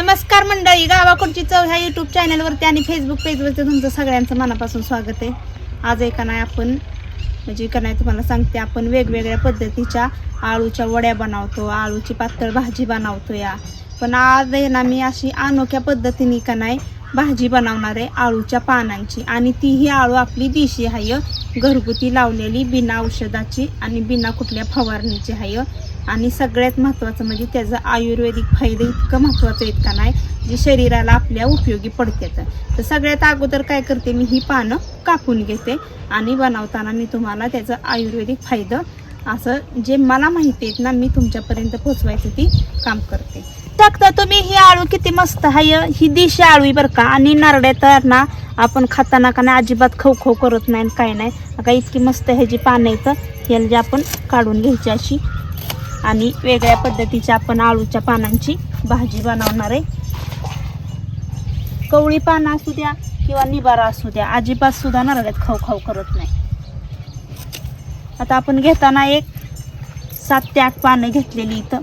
नमस्कार मंडळी गावाकडची चव ह्या युट्यूब चॅनलवरती आणि फेसबुक पेजवरती तुमचं सगळ्यांचं मनापासून स्वागत आहे. आज एका नाही आपण म्हणजे का नाही तुम्हाला सांगते आपण वेगवेगळ्या पद्धतीच्या आळूच्या वड्या बनवतो आळूची पातळ भाजी बनवतो या. पण आज आहे ना मी अशी अनोख्या पद्धतीने का नाही भाजी बनवणार आहे आळूच्या पानांची. आणि तीही आळू आपली देशी आहे. घरगुती लावलेली बिना औषधाची आणि बिना कुठल्या फवारणीची आहे. आणि सगळ्यात महत्त्वाचं म्हणजे त्याचं आयुर्वेदिक फायदे इतकं महत्त्वाचं आहेत का नाही जे शरीराला आपल्या उपयोगी पडतात. तर सगळ्यात अगोदर काय करते मी ही पानं कापून घेते आणि बनवताना मी तुम्हाला त्याचं आयुर्वेदिक फायदं असं जे मला माहिती आहेत ना मी तुमच्यापर्यंत पोचवायचं ती काम करते. टाकता तुम्ही ही आळू किती मस्त आहे ही देशी आळू बरं का आणि नारड्या तर ना आपण खाताना का नाही अजिबात खव करत नाही आणि काय नाही. का इतकी मस्त ह्याची पानं येतं याला जे आपण काढून घ्यायची अशी आणि वेगळ्या पद्धतीच्या आपण आळूच्या पानांची भाजी बनवणार आहे. कवळी पानं असू द्या किंवा निबारा असू द्या अजिबात सुद्धा नारळ्यात खाऊ खाऊ करत नाही. आता आपण घेताना एक सात ते आठ पानं घेतलेली इथं.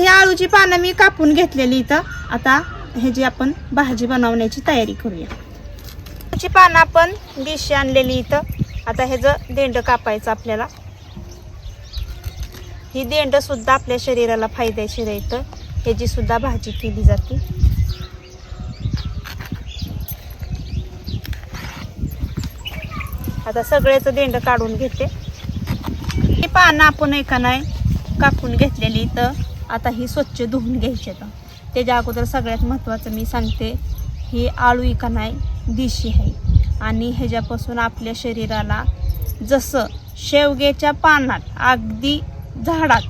ही आळूची पानं मी कापून घेतलेली इथं. आता ह्याची आपण भाजी बनवण्याची तयारी करूया. आळूची पानं आपण डिशी आणलेली इथं. आता ह्याचं देंड कापायचं आपल्याला ही देंडंसुद्धा आपल्या शरीराला फायदेशीर राहतं. ह्याची सुद्धा भाजी केली जाते. आता सगळ्याचं देंड काढून घेते. ही पानं आपण एका नाही कापून घेतलेली तर आता ही स्वच्छ धुवून घ्यायची तर त्याच्या अगोदर सगळ्यात महत्त्वाचं मी सांगते ही आळू का नाही दिशी आहे. आणि ह्याच्यापासून आपल्या शरीराला जसं शेवग्याच्या पानात अगदी झाडात.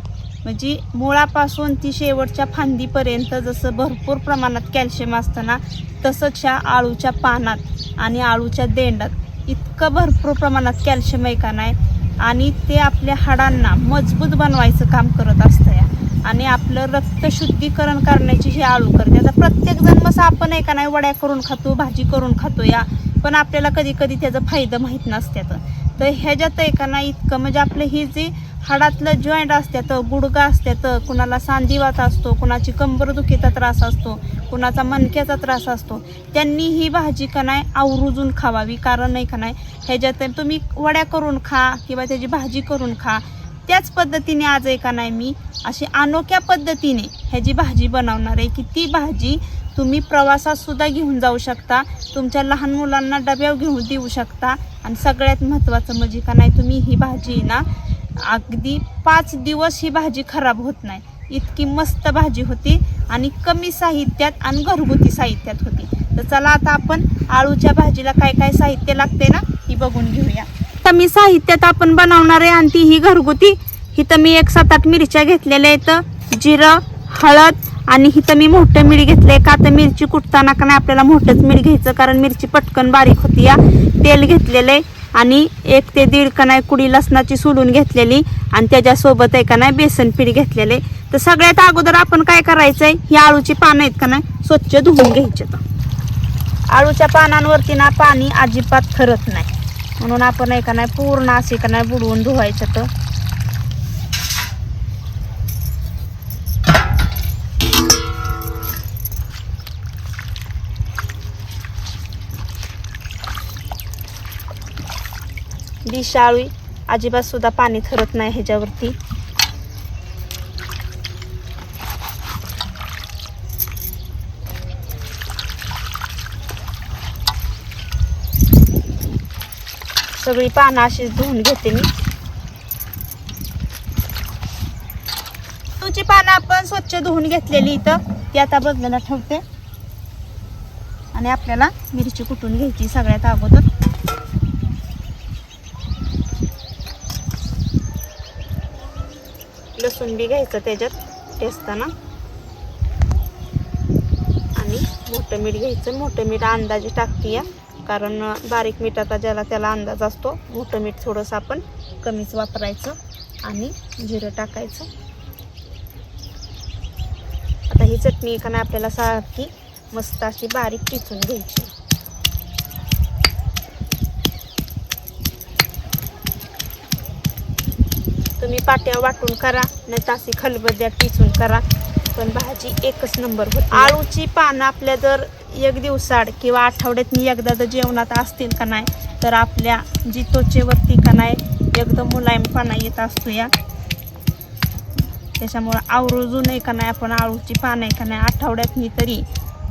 म्हणजे मुळापासून ती शेवटच्या फांदीपर्यंत जसं भरपूर प्रमाणात कॅल्शियम असतं ना तसंच ह्या आळूच्या पानात आणि आळूच्या देंडात इतकं भरपूर प्रमाणात कॅल्शियम आहे का नाही? आणि ते आपल्या हाडांना मजबूत बनवायचं काम करत असतं या. आणि आपलं रक्त शुद्धीकरण करण्याची हे आळू करते. आता प्रत्येक जण मग आपण आहे का नाही वड्या करून खातो भाजी करून खातो या. पण आपल्याला कधी कधी त्याचं फायदा माहीत नसत्यात तर ह्याच्यात आहे का नाही इतकं म्हणजे आपलं ही जी हाडातलं जॉईंट असत्यात गुडगा असत्यात कुणाला सांधिवात असतो कुणाची कंबरदुखीचा त्रास असतो कुणाचा मणक्याचा त्रास असतो. त्यांनी ही भाजी का नाही आवरुजून खावावी कारण नाही का नाही ह्याच्यात तुम्ही वड्या करून खा किंवा त्याची भाजी करून खा. त्याच पद्धतीने आज आहे का नाही मी अशी अनोख्या पद्धतीने ह्याची भाजी बनवणार आहे की ती भाजी तुम्ही प्रवासातसुद्धा घेऊन जाऊ शकता तुमच्या लहान मुलांना डब्यावर घेऊन देऊ शकता. आणि सगळ्यात महत्त्वाचं म्हणजे का नाही तुम्ही ही भाजी ना अगदी पाच दिवस ही भाजी खराब होत नाही. इतकी मस्त भाजी होती आणि कमी साहित्यात आणि घरगुती साहित्यात होती. तर चला आता आपण आळूच्या भाजीला काय काय साहित्य लागते ना ही बघून घेऊया. कमी साहित्यात आपण बनवणार आहे आणि ती ही घरगुती. इथं मी एक सात आठ मिरच्या घेतलेल्या आहेत. जिरं हळद आणि इथं मी मोठं मीठ घेतलं आहे का तर मिरची कुटताना का नाही आपल्याला मोठंच मीठ घ्यायचं कारण मिरची पटकन बारीक होती या. तेल घेतलेलं आहे. आणि एक ते दीड कणाय कुडी लसणाची सोडून घेतलेली आणि त्याच्यासोबत आहे का नाही बेसन पीठ घेतलेले. तर सगळ्यात अगोदर आपण काय करायचं आहे ही आळूची पानं आहेत का नाही? स्वच्छ धुवून घ्यायचे तर आळूच्या पानांवरती ना पाणी अजिबात खरत नाही. म्हणून आपण आहे का नाही पूर्ण असे का नाही बुडवून धुवायचं तर दिशाळी अजिबात सुद्धा पाणी थरत नाही ह्याच्यावरती. सगळी पानं अशीच धुवून घेते मी. तुझी पानं आपण स्वच्छ धुवून घेतलेली इथं. ती आता बदलायला ठेवते. आणि आपल्याला मिरची कुटून घ्यायची सगळ्यात अगोदर. लसूण बी घ्यायचं त्याच्यात टेस्ताना. आणि मोठं मीठ घ्यायचं. मोठं मीठ अंदाजे टाकते या कारण बारीक मिठाचा ज्याला त्याला अंदाज असतो मोठं मीठ थोडंसं आपण कमीच वापरायचं आणि जिरं टाकायचं. आता ही चटणी एकाने नाही आपल्याला सारखी मस्त अशी बारीक टिचून घ्यायची. तुम्ही पाट्या वाटून करा नाही तासी खलबद्या टिचून करा. पण भाजी एकच नंबर होती. आळूची पानं आपल्या जर एक दिवसाड किंवा आठवड्यात एकदा जर जेवणात असतील का नाही तर आपल्या जी त्वचेवरती का नाही एकदम मुलायमपणा येत असतो या. त्याच्यामुळं आवर्जून आहे का नाही आपण आळूची पानं आहे का नाही आठवड्यातनी तरी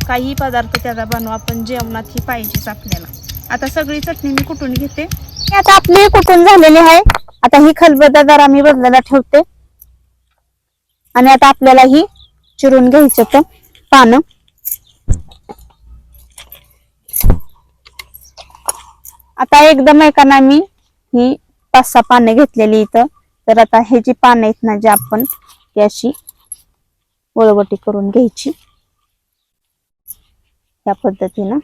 काही पदार्थ त्याचा बनवा आपण जेवणात ही पाहिजेच आपल्याला. आता सगळी चटणी मी कुठून घेते? आता आपली कुठून झालेली आहे? आता ही खलबत्ता जरा मी बदलायला ठेवते. आणि आता आपल्याला ही चिरून घ्यायचं तर पानं. आता एकदम ऐकाना ना मी ही पाच सहा पानं घेतलेली इथं. तर आता हे जी पानं आहेत ना जी आपण ती अशी वळवटी करून घ्यायची. या पद्धतीनं.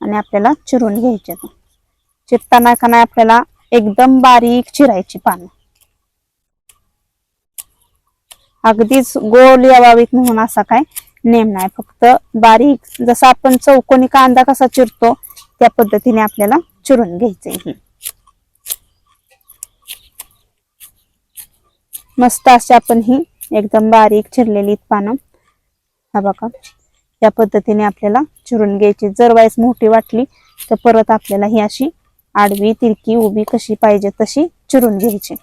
आणि आपल्याला चिरून घ्यायचे चिरताना का नाही आपल्याला एकदम बारीक चिरायची पानं. अगदीच गोल यावावीत म्हणून असा काय नेम नाही. फक्त बारीक जसा आपण चौकोनी कांदा कसा चिरतो त्या पद्धतीने आपल्याला चिरून घ्यायचंय ही. मस्त अशी आपण ही एकदम बारीक चिरलेली पानं हा बघा या पद्धतीने आपल्याला चिरून घ्यायची. जर वाईस मोठी वाटली तर परत आपल्याला ही अशी आडवी तिरकी उभी कशी पाहिजे तशी चिरून घ्यायची.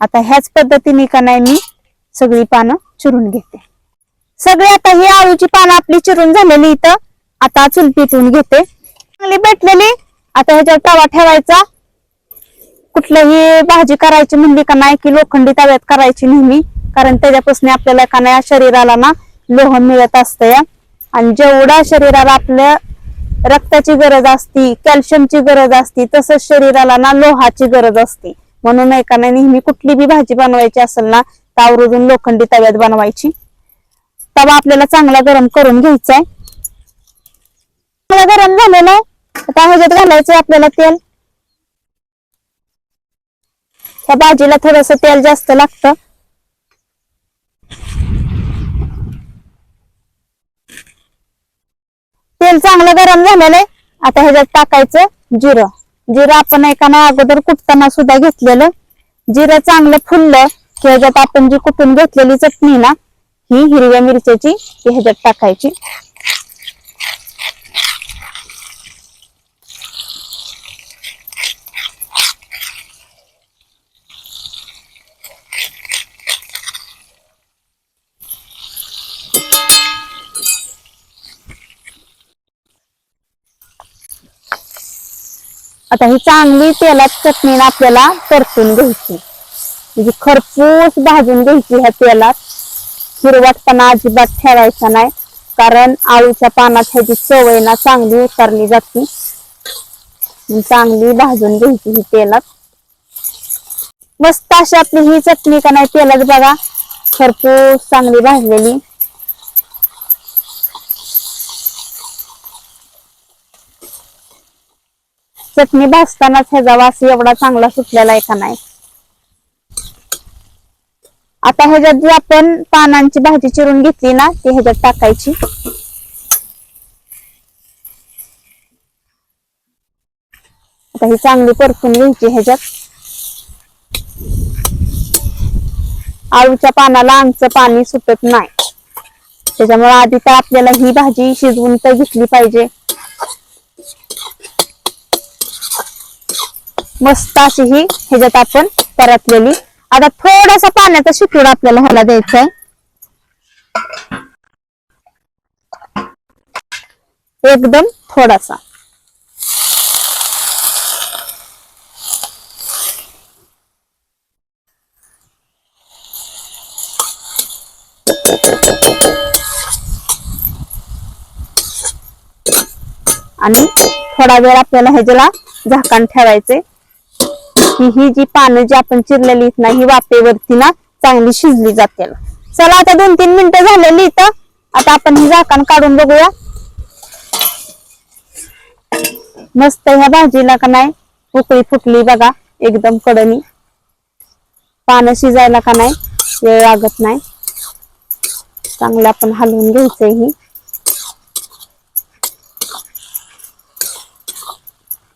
आता ह्याच पद्धतीने का नाही मी सगळी पानं चिरून घेते. सगळी आता ही आळूची पानं आपली चिरून झालेली इथं. आता चुल पिटून घेते. चांगली भेटलेली. आता ह्याच्यावर तवा ठेवायचा. कुठलंही भाजी करायची म्हणली का नाही की लोखंडी तव्यात करायची नेहमी. कारण त्याच्यापासून आपल्याला का नाही शरीराला ना लोह मिळत असतं या आणि जेवढा शरीराला आपल्या रक्ताची गरज असती कॅल्शियमची गरज असती तसंच शरीराला ना लोहाची गरज असते. म्हणून एकाने नेहमी कुठली बी भाजी बनवायची असेल ना तर आवरून लोखंडी तव्यात बनवायची. तवा आपल्याला चांगला गरम करून घ्यायचा आहे. चांगला गरम झालेला आहे आता ह्याच्यात घालायचं आपल्याला तेल. त्या भाजीला थोडस तेल जास्त लागतं. तेल चांगलं गरम झालेलं आहे. आता ह्याच्यात टाकायचं जिरं. जिरं आपण एकाना अगोदर कुटताना सुद्धा घेतलेलं. जिरं चांगलं फुललं की ह्याच्यात आपण जी कुटून घेतलेली चटणी ना ही हिरव्या मिरच्याची ती ह्याच्यात टाकायची. आता ही चांगली तेलात चटणीने आपल्याला परतून घ्यायची. म्हणजे खरपूस भाजून घ्यायची ह्या तेलात. हिरवटपणा अजिबात ठेवायचा नाही. कारण आळूच्या पानात ह्याची सवय ना चांगली उतरली जाते. चांगली भाजून घ्यायची ही तेलात. मस्त अशी आपली ही चटणी का नाही तेलात बघा. खरपूस चांगली भाजलेली. चटणी भाजतानाच ह्याचा वास एवढा चांगला सुटलेला आहे का नाही? आता ह्याच्यात जी आपण पानांची भाजी चिरून घेतली ना ती ह्याच्यात टाकायची. आता ही चांगली परतून घ्यायची ह्याच्यात. आळूच्या पानाला आमचं पाणी सुटत नाही. त्याच्यामुळे आधी तर आपल्याला ही भाजी शिजवून तर घेतली पाहिजे. मस्त अशी ही ह्याच्यात आपण परतलेली. आता थोडासा पाण्याचा शिकूड आपल्याला ह्याला द्यायचा आहे एकदम थोडासा. आणि थोडा वेळ आपल्याला ह्याच्याला झाकण ठेवायचे ही ही जी पानं जी आपण चिरलेली ना ही वाफेवरती ना चांगली शिजली जाते चला आता दोन तीन मिनिटं झालेली इथं. आता आपण ही झाकण काढून बघूया. मस्त ह्या भाजीला का नाही उकळी फुटली बघा एकदम कडनी. पानं शिजायला का नाही वेळ लागत नाही. चांगलं आपण हलवून घ्यायचंय ही.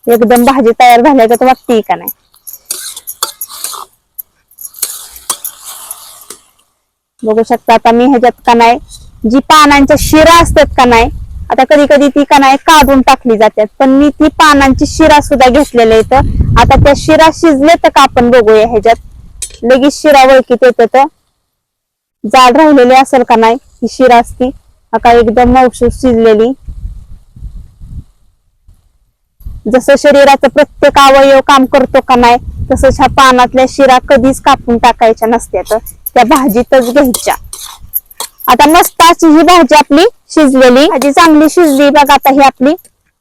एकदम भाजी तयार झाल्यागत वाटते का नाही? बघू शकता. आता मी ह्याच्यात का नाही जी पानांच्या शिरा असतात का नाही आता कधी कधी ती का नाही काढून टाकली जातात. पण मी ती पानांची शिरा सुद्धा घेतलेल्या इथं. आता त्या शिरा शिजले तर का आपण बघूया ह्याच्यात. लगेच शिरा वळखीत येतं तर. जाड राहिलेली असेल का नाही ही शिरा असती. आता एकदम मौसूस शिजलेली. जसं शरीराचं प्रत्येक अवयव काम करतो का नाही तसंच ह्या पानातल्या शिरा कधीच कापून टाकायच्या नसत्यात त्या भाजीतच घ्यायच्या. आता मस्त अशी ही भाजी आपली शिजलेली. भाजी चांगली शिजली बघा आता ही आपली.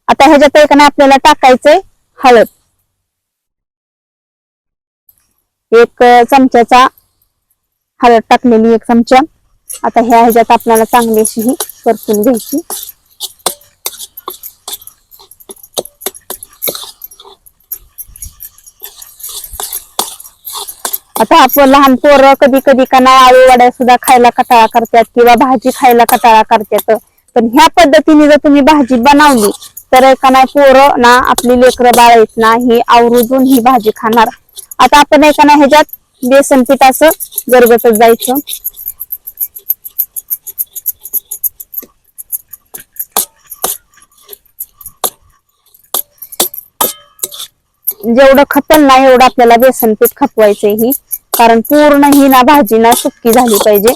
आता ह्याच्यात एक ना आपल्याला टाकायचंय हळद. एक चमच्याचा हळद टाकलेली एक चमचा. आता ह्या ह्याच्यात आपल्याला चांगली अशी ही परतून घ्यायची. आता आपण लहान पोरं कधी कधी का नाही वड्या सुद्धा खायला कटाळा करतात किंवा भाजी खायला कटाळा करतात. पण ह्या पद्धतीने जर तुम्ही भाजी बनवली तर का नाही पोरं ना आपली लेकरं बाळ आहेत ना ही आवरुजून ही भाजी खाणार. आता आपण एका ना ह्याच्यात बेसन पीठ असं गरगटत जायचं. जेवढं खपल ना एवढं आपल्याला बेसन पीठ खपवायचंय ही. कारण पूर्ण ही ना भाजी ना सुक्की झाली पाहिजे.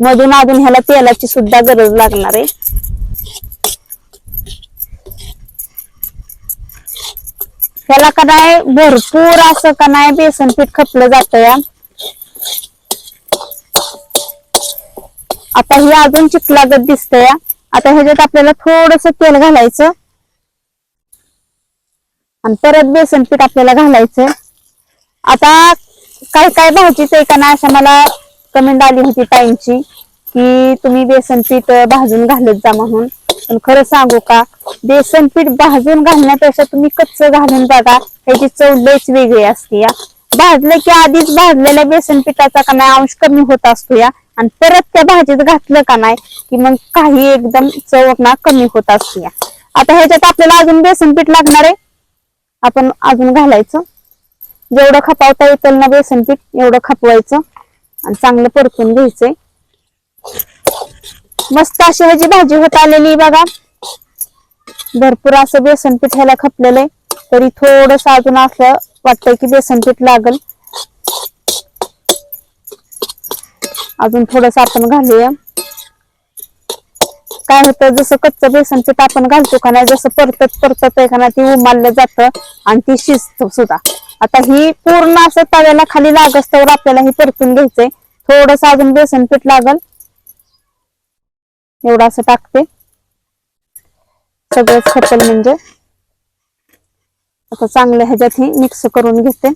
मधून अजून ह्याला तेलाची सुद्धा गरज लागणार आहे. ह्याला का नाही भरपूर असं का नाही बेसन पीठ खपलं जात या. आता ही अजून चिखलागत दिसत या. आता ह्याच्यात आपल्याला थोडस तेल घालायचं. आणि परत बेसन पीठ आपल्याला घालायचंय. आता काय काय भाजीच आहे का ना अशा मला कमेंट आली होती ताईंची की तुम्ही बेसन पीठ भाजून घालत जा म्हणून. पण खरं सांगू का बेसन पीठ भाजून घालण्यापेक्षा तुम्ही कच्च घालून बघा त्याची चव लयच वेगळी असते या. भाजलं की आधीच भाजलेल्या बेसन पिठाचा का नाही अंश कमी होत असतो या. आणि परत त्या भाजीत घातलं का नाही की मग काही एकदम चव ना कमी होत असते या. आता ह्याच्यात आपल्याला अजून बेसन पीठ लागणार आहे? आपण अजून घालायचं? जेवढं खपावता येतं ना बेसन पीठ एवढं खपवायचं आणि चांगलं परतून घ्यायचंय. मस्त अशी ह्याची भाजी होत आलेली बघा. भरपूर असं बेसन पीठ ह्याला खपलेलं आहे तरी थोडस अजून असं वाटतंय की बेसन पीठ लागल. अजून थोडस आपण घालूया. काय होतं जसं कच्चं बेसनचे आपण घालतो का नाही जसं परतत परतत आहे का नाही ती उमाललं जातं आणि ती शिजतो सुद्धा. आता ही पूर्ण असं तव्याला खाली लागस्तवर आपल्याला हे परतून घ्यायचंय. थोडस अजून बेसन पीठ लागल. एवढं असं टाकते. सगळंच खपल म्हणजे. आता चांगलं ह्याच्यात ही मिक्स करून घेते.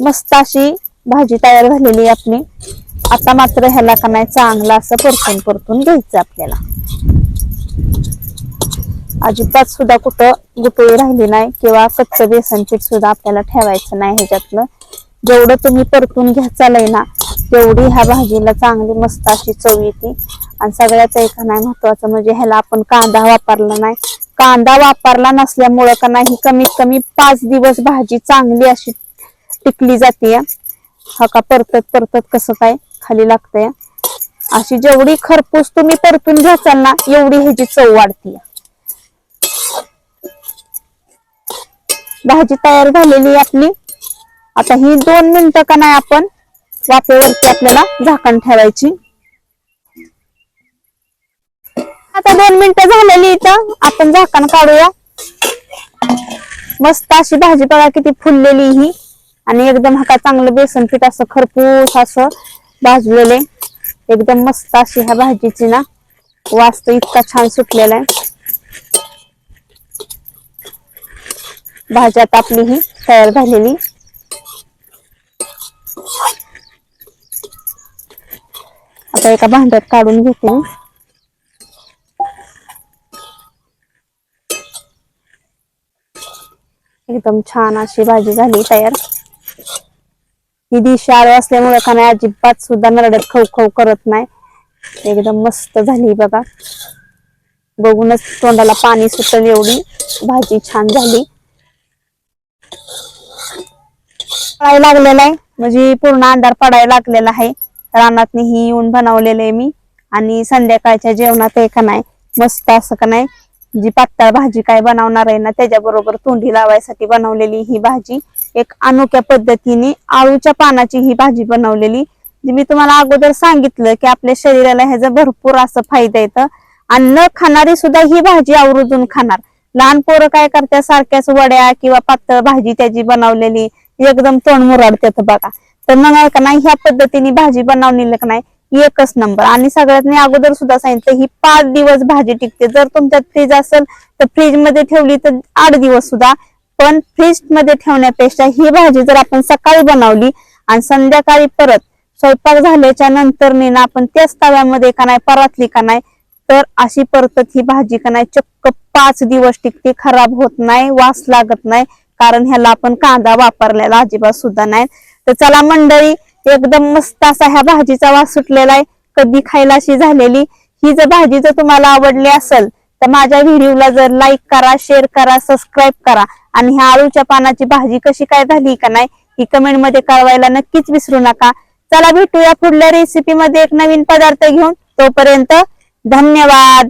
मस्त अशी भाजी तयार झालेली आहे आपली. आता मात्र ह्याला का नाही चांगला असं परतून परतून घ्यायचं आपल्याला. अजिबात सुद्धा कुठं गुटळी राहिली नाही किंवा कच्चं बेसन पीठ सुद्धा आपल्याला ठेवायचं नाही ह्याच्यातलं. जेवढं तुम्ही परतून घ्याचालय ना तेवढी ह्या भाजीला चांगली मस्त अशी चव येते. आणि सगळ्यात एक नाही महत्वाचं म्हणजे ह्याला आपण कांदा वापरला नाही. कांदा वापरला नसल्यामुळं का नाही कमीत कमी पाच दिवस भाजी चांगली अशी टिकली जाते हा का परतत परतत कसं काय? खाली लागतंय. अशी जेवढी खरपूस तुम्ही परतून घ्याचाल ना एवढी ह्याची चव वाढती भाजी तयार झालेली आहे आपली. आता ही दोन मिनिटं का नाही आपण वाफेवरती आपल्याला झाकण ठेवायची. आता दोन मिनिटं झालेली इथं आपण झाकण काढूया. मस्त अशी भाजी बघा किती फुललेली ही. आणि एकदम हा का चांगलं बेसन पीठ असं खरपूस असं भाजलेले. एकदम मस्त अशी ह्या भाजीची ना वास तर इतका छान सुटलेला आहे. भाज्यात आपली ही तयार आता एका भांड्यात. एकदम छान अशी भाजी ही दिशी आळे असल्यामुळे का नाही अजिबात सुद्धा नरडत खव खव करत नाही. एकदम मस्त झाली बघा. बघूनच तोंडाला पाणी सुटल एवढी. भाजी छान झाली. पडायला लागलेला आहे. म्हणजे पूर्ण अंधार पडायला लागलेला आहे. रानातनी ही येऊन बनवलेलं आहे मी. आणि संध्याकाळच्या जेवणात एक नाही. मस्त असं का नाही. जी पातळ भाजी काय बनवणार आहे ना त्याच्याबरोबर तोंडी लावायसाठी बनवलेली ही भाजी. एक अनोख्या पद्धतीने आळूच्या पानाची ही भाजी बनवलेली. जी मी तुम्हाला अगोदर सांगितलं की आपल्या शरीराला ह्याचा भरपूर असं फायदा येतं. आणि न खाणारी सुद्धा ही भाजी आवर्जून खाणार. लहान पोरं काय करतात? सारख्याच वड्या किंवा पातळ भाजी त्याची बनवलेली. एकदम तोंड मुराडतात बघा. तर मग आहे का नाही ह्या पद्धतीने भाजी बनवलेली का नाही? एकच नंबर. आणि सगळ्यात मी अगोदर सुद्धा सांगितलं ही पाच दिवस भाजी टिकते. जर तुमच्यात फ्रीज असेल तर फ्रीजमध्ये ठेवली तर आठ दिवस सुद्धा पण फ्रीजमध्ये ठेवण्यापेक्षा ही भाजी जर आपण सकाळी बनवली आणि संध्याकाळी परत स्वयंपाक झाल्याच्यानंतर ना आपण त्याच तव्यामध्ये का नाही परतली का नाही तर अशी परतत ही भाजी का नाही चक्क पाच दिवस टिकते खराब होत नाही वास लागत नाही कारण ह्याला आपण कांदा वापरलेला अजिबात सुद्धा नाही. तर चला मंडळी एकदम मस्त असा ह्या भाजीचा वास सुटलेला आहे. कधी खायला अशी झालेली ही जर भाजी जर तुम्हाला आवडली असेल तर माझ्या व्हिडिओला जर लाईक करा शेअर करा सबस्क्राईब करा. आणि ह्या आळूच्या पानाची भाजी कशी काय झाली का नाही ही कमेंटमध्ये कळवायला नक्कीच विसरू नका. चला भेटूया पुढल्या रेसिपी मध्ये एक नवीन पदार्थ घेऊन. तोपर्यंत धन्यवाद.